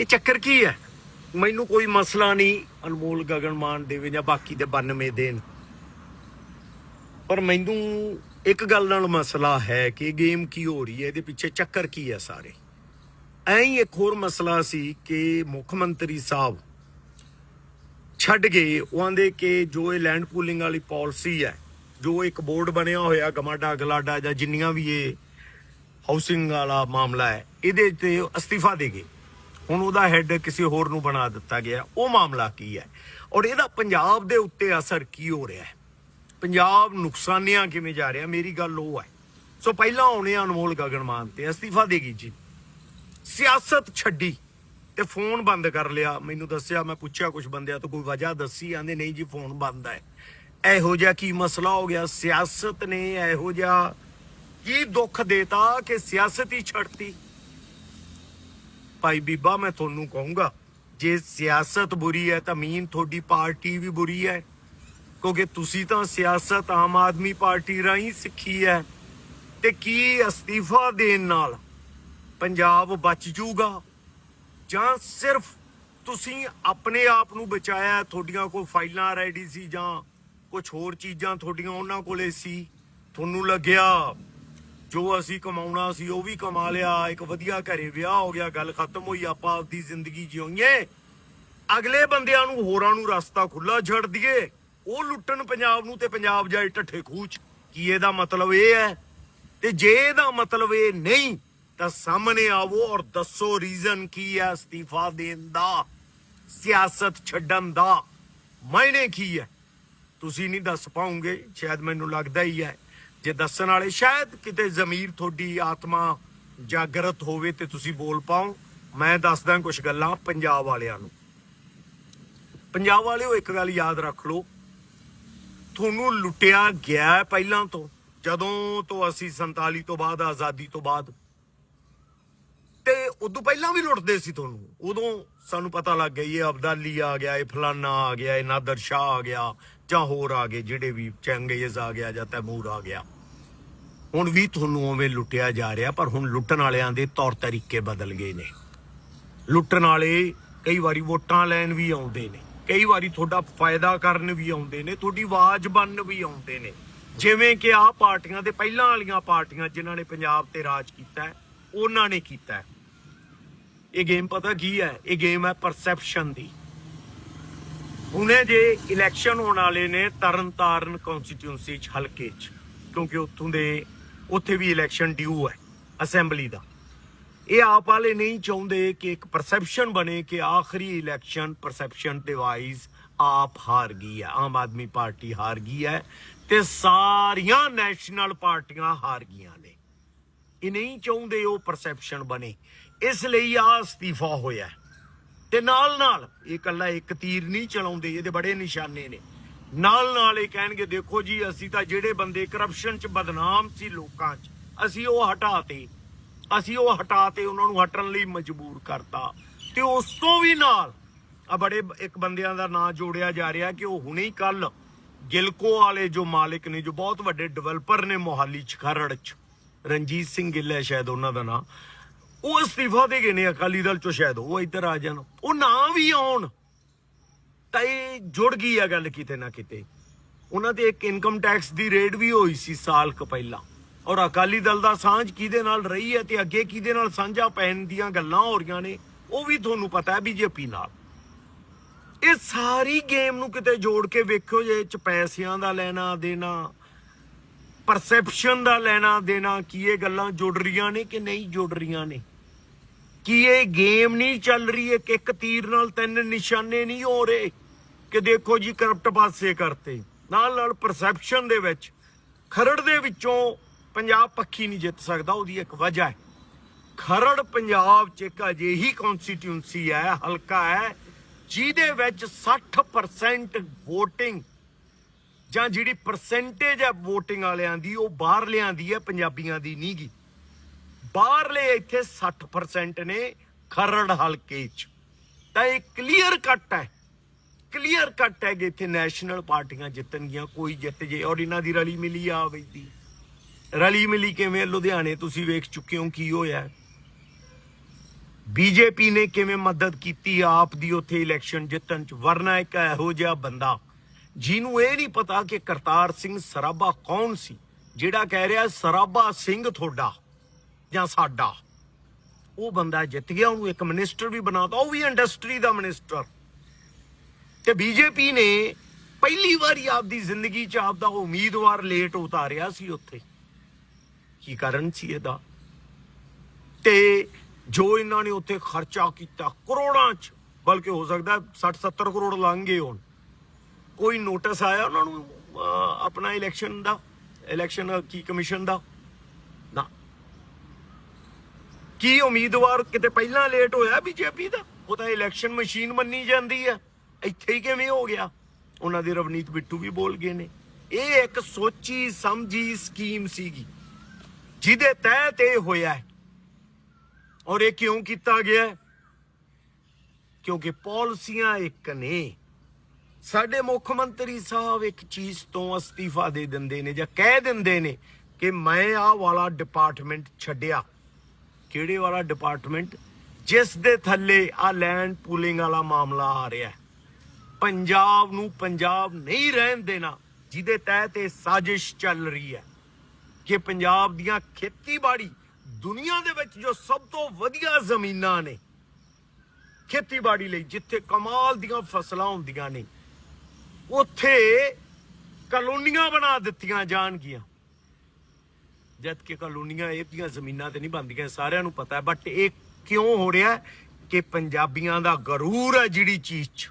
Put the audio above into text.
ਇਹ ਚੱਕਰ ਕੀ ਹੈ? ਮੈਨੂੰ ਕੋਈ ਮਸਲਾ ਨਹੀਂ ਅਨਮੋਲ ਗਗਨਮਾਨ ਦੇਵੇ ਜਾਂ ਬਾਕੀ ਦੇ 92 ਦੇਣ। ਪਰ ਮੈਨੂੰ ਇੱਕ ਗੱਲ ਨਾਲ ਮਸਲਾ ਹੈ ਕਿ ਗੇਮ ਕੀ ਹੋ ਰਹੀ ਹੈ, ਇਹਦੇ ਪਿੱਛੇ ਚੱਕਰ ਕੀ ਹੈ ਸਾਰੇ। ਐਂ ਹੀ ਇੱਕ ਹੋਰ ਮਸਲਾ ਸੀ ਕਿ ਮੁੱਖ ਮੰਤਰੀ ਸਾਹਿਬ ਛੱਡ ਗਏ ਉਹ ਆਂਦੇ ਕਿ ਜੋ ਇਹ ਲੈਂਡ ਪੂਲਿੰਗ ਵਾਲੀ ਪਾਲਿਸੀ ਹੈ, ਜੋ ਇੱਕ ਬੋਰਡ ਬਣਿਆ ਹੋਇਆ ਗਮਾਡਾ ਗਲਾਡਾ ਜਾਂ ਜਿੰਨੀਆਂ ਵੀ ਇਹ ਹਾਊਸਿੰਗ ਵਾਲਾ ਮਾਮਲਾ ਹੈ, ਇਹਦੇ ਤੇ ਅਸਤੀਫਾ ਦੇ ਗਏ। ਹੁਣ ਉਹਦਾ ਹੈੱਡ ਕਿਸੇ ਹੋਰ ਨੂੰ ਬਣਾ ਦਿੱਤਾ ਗਿਆ ਉਹ ਮਾਮਲਾ ਕੀ ਹੈ? ਔਰ ਇਹਦਾ ਪੰਜਾਬ ਦੇ ਉੱਤੇ ਅਸਰ ਕੀ ਹੋ ਰਿਹਾ ਹੈ? ਪੰਜਾਬ ਨੁਕਸਾਨਿਆ ਕਿਵੇਂ ਜਾ ਰਿਹਾ? ਮੇਰੀ ਗੱਲ ਉਹ ਹੈ। ਸੋ ਪਹਿਲਾਂ ਆਉਣੇ ਅਨਮੋਲ ਗਗਨਮਾਨ ਤੇ। ਅਸਤੀਫਾ ਦੇ ਜੀ। ਸਿਆਸਤ ਛੱਡੀ ਤੇ ਫੋਨ ਬੰਦ ਕਰ ਲਿਆ। ਮੈਨੂੰ ਦੱਸਿਆ, ਮੈਂ ਪੁੱਛਿਆ ਕੁਝ ਬੰਦਿਆਂ ਤੋਂ, ਕੋਈ ਵਜ੍ਹਾ ਦੱਸੀ? ਆਂਦੇ, ਨਹੀਂ ਜੀ, ਫੋਨ ਬੰਦ ਹੈ। ਇਹੋ ਜਿਹਾ ਕੀ ਮਸਲਾ ਹੋ ਗਿਆ? ਸਿਆਸਤ ਨੇ ਇਹੋ ਜਿਹਾ ਕੀ ਦੁੱਖ ਦੇਤਾ ਕਿ ਸਿਆਸਤ ਹੀ ਛੱਡਤੀ? ਭਾਈ ਬੀਬਾ, ਮੈਂ ਤੁਹਾਨੂੰ ਕਹੂੰਗਾ, ਜੇ ਸਿਆਸਤ ਬੁਰੀ ਹੈ ਤਾਂ ਮੀਨ ਤੁਹਾਡੀ ਪਾਰਟੀ ਵੀ ਬੁਰੀ ਹੈ। ਕਿਉਂਕਿ ਤੁਸੀਂ ਤਾਂ ਸਿਆਸਤ ਆਮ ਆਦਮੀ ਪਾਰਟੀ ਰਾਹੀਂ ਸਿੱਖੀ ਹੈ। ਤੇ ਕੀ ਅਸਤੀਫਾ ਦੇਣ ਨਾਲ ਪੰਜਾਬ ਬਚ ਜਾਊਗਾ ਜਾਂ ਸਿਰਫ ਤੁਸੀਂ ਆਪਣੇ ਆਪ ਨੂੰ ਬਚਾਇਆ, ਤੁਹਾਡੀਆਂ ਕੋਈ ਫਾਈਲਾਂ ਰੈਡੀ ਸੀ ਜਾਂ ਕੁਝ ਹੋਰ ਚੀਜ਼ਾਂ ਤੁਹਾਡੀਆਂ ਉਹਨਾਂ ਕੋਲੇ ਸੀ? ਤੁਹਾਨੂੰ ਲੱਗਿਆ ਜੋ ਅਸੀਂ ਕਮਾਉਣਾ ਸੀ ਉਹ ਵੀ ਕਮਾ ਲਿਆ, ਇੱਕ ਵਧੀਆ ਘਰੇ ਵਿਆਹ ਹੋ ਗਿਆ, ਗੱਲ ਖਤਮ ਹੋਈ, ਆਪਾਂ ਆਪਦੀ ਜ਼ਿੰਦਗੀ ਜਿਉਈਏ। ਅਗਲੇ ਬੰਦਿਆਂ ਨੂੰ ਹੋਰਾਂ ਨੂੰ ਰਸਤਾ ਖੁੱਲਾ ਛੱਡ ਦਈਏ। ਉਹ ਲੁੱਟਣ ਪੰਜਾਬ ਨੂੰ ਤੇ ਪੰਜਾਬ ਜਾਏ ਢੱਠੇ ਖੂਚ। ਕੀ ਇਹਦਾ ਮਤਲਬ ਇਹ ਹੈ? ਤੇ ਜੇ ਇਹਦਾ ਮਤਲਬ ਇਹ ਨਹੀਂ, ਤਾਂ ਸਾਹਮਣੇ ਆਵੋ ਔਰ ਦੱਸੋ ਰੀਜ਼ਨ ਕੀ ਹੈ ਅਸਤੀਫਾ ਦੇਣ ਦਾ, ਸਿਆਸਤ ਛੱਡਣ ਦਾ। ਮਾਇਨੇ ਕੀ ਹੈ? ਤੁਸੀਂ ਨਹੀਂ ਦੱਸ ਪਾਉਂਗੇ, ਸ਼ਾਇਦ ਮੈਨੂੰ ਲੱਗਦਾ ਹੀ ਹੈ। ਜੇ ਦੱਸਣ ਵਾਲੇ ਸ਼ਾਇਦ ਕਿਤੇ ਜ਼ਮੀਰ ਤੁਹਾਡੀ ਆਤਮਾ ਜਾਗਰਤ ਹੋਵੇ ਤੇ ਤੁਸੀਂ ਬੋਲ ਪਾਓ, ਮੈਂ ਦੱਸਦਾ ਕੁਝ ਗੱਲਾਂ ਪੰਜਾਬ ਵਾਲਿਆਂ ਨੂੰ। ਪੰਜਾਬ ਵਾਲਿਓ, ਇੱਕ ਗੱਲ ਯਾਦ ਰੱਖ ਲਓ, ਤੁਹਾਨੂੰ ਲੁੱਟਿਆ ਗਿਆ ਪਹਿਲਾਂ ਤੋਂ, ਜਦੋਂ ਤੋਂ ਅਸੀਂ 47 ਤੋਂ ਬਾਅਦ, ਆਜ਼ਾਦੀ ਤੋਂ ਬਾਅਦ ਤੇ ਉਦੋਂ ਪਹਿਲਾਂ ਵੀ ਲੁੱਟਦੇ ਸੀ ਤੁਹਾਨੂੰ? ਉਦੋਂ ਸਾਨੂੰ ਪਤਾ ਲੱਗ ਗਿਆ, ਇਹ ਅਬਦਾਲੀ ਆ ਗਿਆ, ਇਹ ਫਲਾਨਾ ਆ ਗਿਆ, ਇਹ ਨਾਦਰ ਸ਼ਾਹ ਆ ਗਿਆ, ਜਾਂ ਹੋਰ ਆ ਗਏ, ਜਿਹੜੇ ਵੀ ਚੰਗੇਜ਼ ਆ ਗਿਆ ਜਾਂ ਤੈਮੂਰ ਆ ਗਿਆ। ਹੁਣ ਵੀ ਤੁਹਾਨੂੰ ਉਵੇਂ ਲੁੱਟਿਆ ਜਾ ਰਿਹਾ, ਪਰ ਹੁਣ ਲੁੱਟਣ ਵਾਲਿਆਂ ਦੇ ਤੌਰ ਤਰੀਕੇ ਬਦਲ ਗਏ ਨੇ। ਲੁੱਟਣ ਵਾਲੇ ਕਈ ਵਾਰੀ ਵੋਟਾਂ ਲੈਣ ਵੀ ਆਉਂਦੇ ਨੇ, ਕਈ ਵਾਰੀ ਤੁਹਾਡਾ ਫਾਇਦਾ ਕਰਨ ਵੀ ਆਉਂਦੇ ਨੇ, ਤੁਹਾਡੀ ਆਵਾਜ਼ ਬਣਨ ਵੀ ਆਉਂਦੇ ਨੇ। ਜਿਵੇਂ ਕਿ ਆਹ ਪਾਰਟੀਆਂ ਦੇ ਪਹਿਲਾਂ ਵਾਲੀਆਂ ਪਾਰਟੀਆਂ ਜਿਨ੍ਹਾਂ ਨੇ ਪੰਜਾਬ ਤੇ ਰਾਜ ਕੀਤਾ ਉਹਨਾਂ ਨੇ ਕੀਤਾ ਇਹ ਗੇਮ ਪਤਾ ਕੀ ਹੈ? ਇਹ ਗੇਮ ਹੈ ਪਰਸੈਪਸ਼ਨ ਦੀ। ਹੁਣੇ ਜੇ ਇਲੈਕਸ਼ਨ ਹੋਣ ਵਾਲੇ ਨੇ ਤਰਨਤਾਰਨ ਕਨਸਟੀਟਿਊਂਸੀ ਚ ਹਲਕੇ ਚ, ਕਿਉਂਕਿ ਉੱਥੋਂ ਦੇ, ਉੱਥੇ ਵੀ ਇਲੈਕਸ਼ਨ ਡਿਊ ਹੈ ਅਸੈਂਬਲੀ ਦਾ। ਇਹ ਆਪ ਵਾਲੇ ਨਹੀਂ ਚਾਹੁੰਦੇ ਕਿ ਇੱਕ ਪਰਸੈਪਸ਼ਨ ਬਣੇ ਕਿ ਆਖਰੀ ਇਲੈਕਸ਼ਨ ਪਰਸੈਪਸ਼ਨ ਡਿਵਾਈਸ ਆਪ ਹਾਰ ਗਈ ਹੈ, ਆਮ ਆਦਮੀ ਪਾਰਟੀ ਹਾਰ ਗਈ ਹੈ ਤੇ ਸਾਰੀਆਂ ਨੈਸ਼ਨਲ ਪਾਰਟੀਆਂ ਹਾਰ ਗਈਆਂ ਨੇ। ਇਹ ਨਹੀਂ ਚਾਹੁੰਦੇ ਉਹ ਪਰਸੈਪਸ਼ਨ ਬਣੇ। ਇਸ ਲਈ ਆ ਅਸਤੀਫਾ ਹੋਇਆ ਤੇ ਨਾਲ ਨਾਲ ਇਹ ਕੱਲਾ ਇੱਕ ਤੀਰ ਨਹੀਂ ਚਲਾਉਂਦੇ, ਇਹਦੇ ਬੜੇ ਨਿਸ਼ਾਨੇ ਨੇ। ਨਾਲ ਨਾਲ ਇਹ ਕਹਿਣਗੇ, ਦੇਖੋ ਜੀ, ਅਸੀਂ ਤਾਂ ਜਿਹੜੇ ਬੰਦੇ ਕਰਪਸ਼ਨ ਚ ਬਦਨਾਮ ਸੀ ਲੋਕਾਂ ਚ, ਅਸੀਂ ਉਹ ਹਟਾਤੇ। ਅਸੀਂ ਉਹ ਹਟਾਤੇ, ਉਹਨਾਂ ਨੂੰ ਹਟਣ ਲਈ ਮਜਬੂਰ ਕਰਤਾ। ਤੇ ਉਸ ਤੋਂ ਵੀ ਨਾਲ, ਆ ਬੜੇ ਇੱਕ ਬੰਦਿਆਂ ਦਾ ਨਾਂ ਜੋੜਿਆ ਜਾ ਰਿਹਾ ਕਿ ਉਹ ਹੁਣੇ ਹੀ ਕੱਲ ਗਿਲਕੋ ਵਾਲੇ ਜੋ ਮਾਲਕ ਨੇ, ਜੋ ਬਹੁਤ ਵੱਡੇ ਡਿਵੈਲਪਰ ਨੇ ਮੋਹਾਲੀ ਚ ਖਰੜ ਚ ਰਣਜੀਤ ਸਿੰਘ ਗਿੱਲ ਹੈ ਸ਼ਾਇਦ ਉਹਨਾਂ ਦਾ ਨਾਂ ਉਹ ਅਸਤੀਫਾ ਦੇ ਗਏ ਨੇ ਅਕਾਲੀ ਦਲ ਚੋਂ ਸ਼ਾਇਦ, ਉਹ ਇੱਧਰ ਆ ਜਾਣ। ਉਹ ਨਾ ਵੀ ਆਉਣ, ਤਾਂ ਇਹ ਜੁੜ ਗਈ ਆ ਗੱਲ ਕਿਤੇ ਨਾ ਕਿਤੇ। ਉਹਨਾਂ ਤੇ ਇੱਕ ਇਨਕਮ ਟੈਕਸ ਦੀ ਰੇਡ ਵੀ ਹੋਈ ਸੀ ਸਾਲ ਕੁ ਪਹਿਲਾਂ। ਔਰ ਅਕਾਲੀ ਦਲ ਦਾ ਸਾਂਝ ਕਿਹਦੇ ਨਾਲ ਰਹੀ ਹੈ ਤੇ ਅੱਗੇ ਕਿਹਦੇ ਨਾਲ ਸਾਂਝਾ ਪੈਣ ਦੀਆਂ ਗੱਲਾਂ ਹੋ ਰਹੀਆਂ ਨੇ, ਉਹ ਵੀ ਤੁਹਾਨੂੰ ਪਤਾ ਹੈ ਬੀਜੇਪੀ ਨਾਲ। ਇਹ ਸਾਰੀ ਗੇਮ ਨੂੰ ਕਿਤੇ ਜੋੜ ਕੇ ਵੇਖਿਓ ਜੇ ਚ ਪੈਸਿਆਂ ਦਾ ਲੈਣਾ ਦੇਣਾ ਪਰਸੈਪਸ਼ਨ ਦਾ ਲੈਣਾ ਦੇਣਾ ਕੀ ਇਹ ਗੱਲਾਂ ਜੁੜ ਰਹੀਆਂ ਨੇ ਕਿ ਨਹੀਂ ਜੁੜ ਰਹੀਆਂ ਨੇ? ਕੀ ਇਹ ਗੇਮ ਨਹੀਂ ਚੱਲ ਰਹੀ, ਇੱਕ ਇੱਕ ਤੀਰ ਨਾਲ ਤਿੰਨ ਨਿਸ਼ਾਨੇ ਨਹੀਂ ਹੋ ਰਹੇ? ਕਿ ਦੇਖੋ ਜੀ, ਕਰਪਟ ਪਾਸੇ ਕਰਤੇ। ਨਾਲ ਨਾਲ ਪਰਸੈਪਸ਼ਨ ਦੇ ਵਿੱਚ, ਖਰੜ ਦੇ ਵਿੱਚੋਂ ਪੰਜਾਬ ਪੱਖੀ ਨਹੀਂ ਜਿੱਤ ਸਕਦਾ, ਉਹਦੀ ਇੱਕ ਵਜ੍ਹਾ ਹੈ। ਖਰੜ ਪੰਜਾਬ ਚ ਇੱਕ ਅਜਿਹੀ ਕਨਸਟੀਟਿਊਂਸੀ ਹੈ, ਹਲਕਾ ਹੈ, ਜਿਹਦੇ ਵਿੱਚ 60% VOTING ਜਾਂ ਜਿਹੜੀ ਪਰਸੈਂਟੇਜ ਹੈ VOTING ਵਾਲਿਆਂ ਦੀ, ਉਹ ਬਾਹਰਲਿਆਂ ਦੀ ਹੈ, ਪੰਜਾਬੀਆਂ ਦੀ ਨਹੀਂਗੀ ਬਾਹਰਲੇ ਇੱਥੇ 60% ਨੇ ਖਰੜ ਹਲਕੇ 'ਚ। ਤਾਂ ਇਹ ਕਲੀਅਰ ਕੱਟ ਹੈ। ਕਲੀਅਰ ਕੱਟ ਹੈ ਕਿ ਇੱਥੇ ਨੈਸ਼ਨਲ ਪਾਰਟੀਆਂ ਜਿੱਤਣਗੀਆਂ, ਕੋਈ ਜਿੱਤ ਜੇ, ਔਰ ਇਹਨਾਂ ਦੀ ਰਲੀ ਮਿਲੀ ਆ ਬਈਦੀ ਰਲੀ ਮਿਲੀ ਕਿਵੇਂ ਲੁਧਿਆਣੇ ਤੁਸੀਂ ਵੇਖ ਚੁੱਕੇ ਹੋ ਕੀ ਹੋਇਆ ਬੀਜੇਪੀ ਨੇ ਕਿਵੇਂ ਮਦਦ ਕੀਤੀ ਆਪ ਦੀ ਉੱਥੇ ਇਲੈਕਸ਼ਨ ਜਿੱਤਣ ਚ। ਵਰਨਾ ਇੱਕ ਇਹੋ ਜਿਹਾ ਬੰਦਾ ਜਿਹਨੂੰ ਇਹ ਨਹੀਂ ਪਤਾ ਕਿ ਕਰਤਾਰ ਸਿੰਘ ਸਰਾਭਾ ਕੌਣ ਸੀ, ਜਿਹੜਾ ਕਹਿ ਰਿਹਾ ਸਰਾਭਾ ਸਿੰਘ ਤੁਹਾਡਾ ਜਾਂ ਸਾਡਾ। ਉਹ ਬੰਦਾ ਜਿੱਤ ਗਿਆ, ਉਹਨੂੰ ਇੱਕ ਮਿਨਿਸਟਰ ਵੀ ਬਣਾਤਾ, ਉਹ ਵੀ ਇੰਡਸਟਰੀ ਦਾ ਮਿਨਿਸਟਰ ਤੇ ਬੀਜੇਪੀ ਨੇ ਪਹਿਲੀ ਵਾਰੀ ਆਪਦੀ ਜ਼ਿੰਦਗੀ 'ਚ ਆਪਦਾ ਉਮੀਦਵਾਰ ਲੇਟ ਉਤਾਰਿਆ ਸੀ ਉੱਥੇ। ਕੀ ਕਾਰਨ ਸੀ ਇਹਦਾ? ਤੇ ਜੋ ਇਹਨਾਂ ਨੇ ਉੱਥੇ ਖਰਚਾ ਕੀਤਾ ਕਰੋੜਾਂ 'ਚ, ਬਲਕਿ ਹੋ ਸਕਦਾ 60 70 ਕਰੋੜ ਲੰਘ ਗਏ ਹੋਣ। ਕੋਈ ਨੋਟਿਸ ਆਇਆ ਉਹਨਾਂ ਨੂੰ ਆਪਣਾ ਇਲੈਕਸ਼ਨ ਦਾ? ਇਲੈਕਸ਼ਨ ਕੀ ਕਮਿਸ਼ਨ ਦਾ? ਨਾ। ਕੀ ਉਮੀਦਵਾਰ ਕਿਤੇ ਪਹਿਲਾਂ ਲੇਟ ਹੋਇਆ ਬੀਜੇਪੀ ਦਾ? ਉਹ ਤਾਂ ਇਲੈਕਸ਼ਨ ਮਸ਼ੀਨ ਮੰਨੀ ਜਾਂਦੀ ਹੈ। ਇੱਥੇ ਹੀ ਕਿਵੇਂ ਹੋ ਗਿਆ? ਉਹਨਾਂ ਦੇ ਰਵਨੀਤ ਬਿੱਟੂ ਵੀ ਬੋਲ ਗਏ ਨੇ। ਇਹ ਇੱਕ ਸੋਚੀ ਸਮਝੀ ਸਕੀਮ ਸੀਗੀ, ਜਿਹਦੇ ਤਹਿਤ ਇਹ ਹੋਇਆ ਹੈ। ਔਰ ਇਹ ਕਿਉਂ ਕੀਤਾ ਗਿਆ ਕਿਉਂਕਿ ਪਾਲਿਸੀਆਂ ਇੱਕ ਨੇ। ਸਾਡੇ ਮੁੱਖ ਮੰਤਰੀ ਸਾਹਿਬ ਇੱਕ ਚੀਜ਼ ਤੋਂ ਅਸਤੀਫਾ ਦੇ ਦਿੰਦੇ ਨੇ ਜਾਂ ਕਹਿ ਦਿੰਦੇ ਨੇ ਕਿ ਮੈਂ ਆਹ ਵਾਲਾ ਡਿਪਾਰਟਮੈਂਟ ਛੱਡਿਆ। ਕਿਹੜੇ ਵਾਲਾ ਡਿਪਾਰਟਮੈਂਟ ਜਿਸ ਦੇ ਥੱਲੇ ਆ ਲੈਂਡ ਪੂਲਿੰਗ ਵਾਲਾ ਮਾਮਲਾ ਆ ਰਿਹਾ ਪੰਜਾਬ ਨੂੰ ਪੰਜਾਬ ਨਹੀਂ ਰਹਿਣ ਦੇਣਾ, ਜਿਹਦੇ ਤਹਿਤ ਇਹ ਸਾਜ਼ਿਸ਼ ਚੱਲ ਰਹੀ ਹੈ ਕਿ ਪੰਜਾਬ ਦੀਆਂ ਖੇਤੀਬਾੜੀ ਦੁਨੀਆ ਦੇ ਵਿੱਚ ਜੋ ਸਭ ਤੋਂ ਵਧੀਆ ਜ਼ਮੀਨਾਂ ਨੇ, ਖੇਤੀਬਾੜੀ ਲਈ ਜਿੱਥੇ ਕਮਾਲ ਦੀਆਂ ਫਸਲਾਂ ਹੁੰਦੀਆਂ ਨੇ ਉੱਥੇ ਕਲੋਨੀਆਂ ਬਣਾ ਦਿੱਤੀਆਂ ਜਾਣਗੀਆਂ। ਜਦ ਕਿ ਕਲੋਨੀਆਂ ਇਹਦੀਆਂ ਜ਼ਮੀਨਾਂ ਤੇ ਨਹੀਂ ਬਣਦੀਆਂ ਸਾਰਿਆਂ ਨੂੰ ਪਤਾ ਹੈ ਬਟ ਇਹ ਕਿਉਂ ਹੋ ਰਿਹਾ ਕਿ ਪੰਜਾਬੀਆਂ ਦਾ ਗਰੂਰ ਹੈ ਜਿਹੜੀ ਚੀਜ਼ 'ਚ।